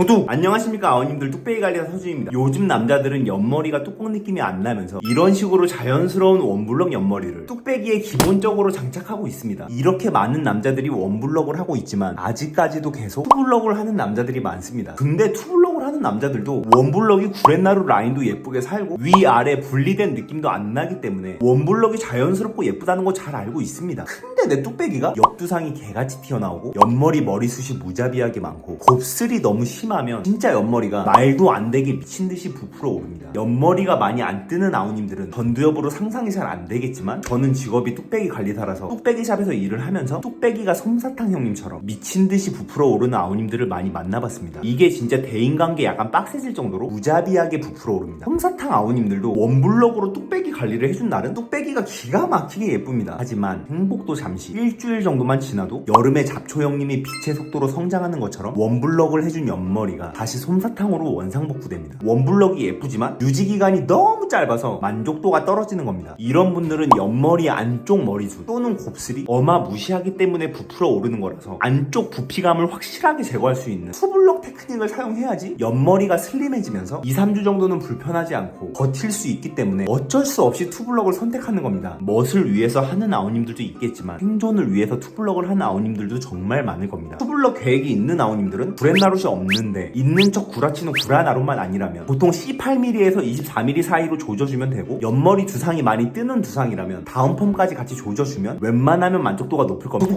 구독! 안녕하십니까 아버님들 뚝배기 관리사 서준입니다. 요즘 남자들은 옆머리가 뚜껑 느낌이 안 나면서 이런 식으로 자연스러운 원블럭 옆머리를 뚝배기에 기본적으로 장착하고 있습니다. 이렇게 많은 남자들이 원블럭을 하고 있지만 아직까지도 계속 투블럭을 하는 남자들이 많습니다. 근데 투블럭을 하는 남자들도 원블럭이 구렛나루 라인도 예쁘게 살고 위아래 분리된 느낌도 안 나기 때문에 원블럭이 자연스럽고 예쁘다는 거 잘 알고 있습니다. 근데 내 뚝배기가 옆두상이 개같이 튀어나오고 옆머리 머리숱이 무자비하게 많고 곱슬이 너무 심 하면 진짜 옆머리가 말도 안 되게 미친 듯이 부풀어 오릅니다. 옆머리가 많이 안 뜨는 아우님들은 전두엽으로 상상이 잘 안 되겠지만 저는 직업이 뚝배기 관리사라서 뚝배기 샵에서 일을 하면서 뚝배기가 솜사탕 형님처럼 미친 듯이 부풀어 오르는 아우님들을 많이 만나봤습니다. 이게 진짜 대인관계 약간 빡세질 정도로 무자비하게 부풀어 오릅니다. 솜사탕 아우님들도 원블럭으로 뚝배기 관리를 해준 날은 뚝배기가 기가 막히게 예쁩니다. 하지만 행복도 잠시 일주일 정도만 지나도 여름에 잡초 형님이 빛의 속도로 성장하는 것처럼 원블럭을 해준 옆머리 가 다시 솜사탕으로 원상복구됩니다. 원블럭이 예쁘지만 유지 기간이 너무 짧아서 만족도가 떨어지는 겁니다. 이런 분들은 옆머리 안쪽 머리숱 또는 곱슬이 어마무시하기 때문에 부풀어 오르는 거라서 안쪽 부피감을 확실하게 제거할 수 있는 투블럭 테크닉을 사용해야지 옆머리가 슬림해지면서 2, 3주 정도는 불편하지 않고 버틸 수 있기 때문에 어쩔 수 없이 투블럭을 선택하는 겁니다. 멋을 위해서 하는 아우님들도 있겠지만 생존을 위해서 투블럭을 하는 아우님들도 정말 많을 겁니다. 투블럭 계획이 있는 아우님들은 브렛나룻이 없는데 있는 척 구라치는 구라나룻만 아니라면 보통 C8mm에서 24mm 사이로 조져주면 되고 옆머리 두상이 많이 뜨는 두상이라면 다음 펌까지 같이 조져주면 웬만하면 만족도가 높을 겁니다.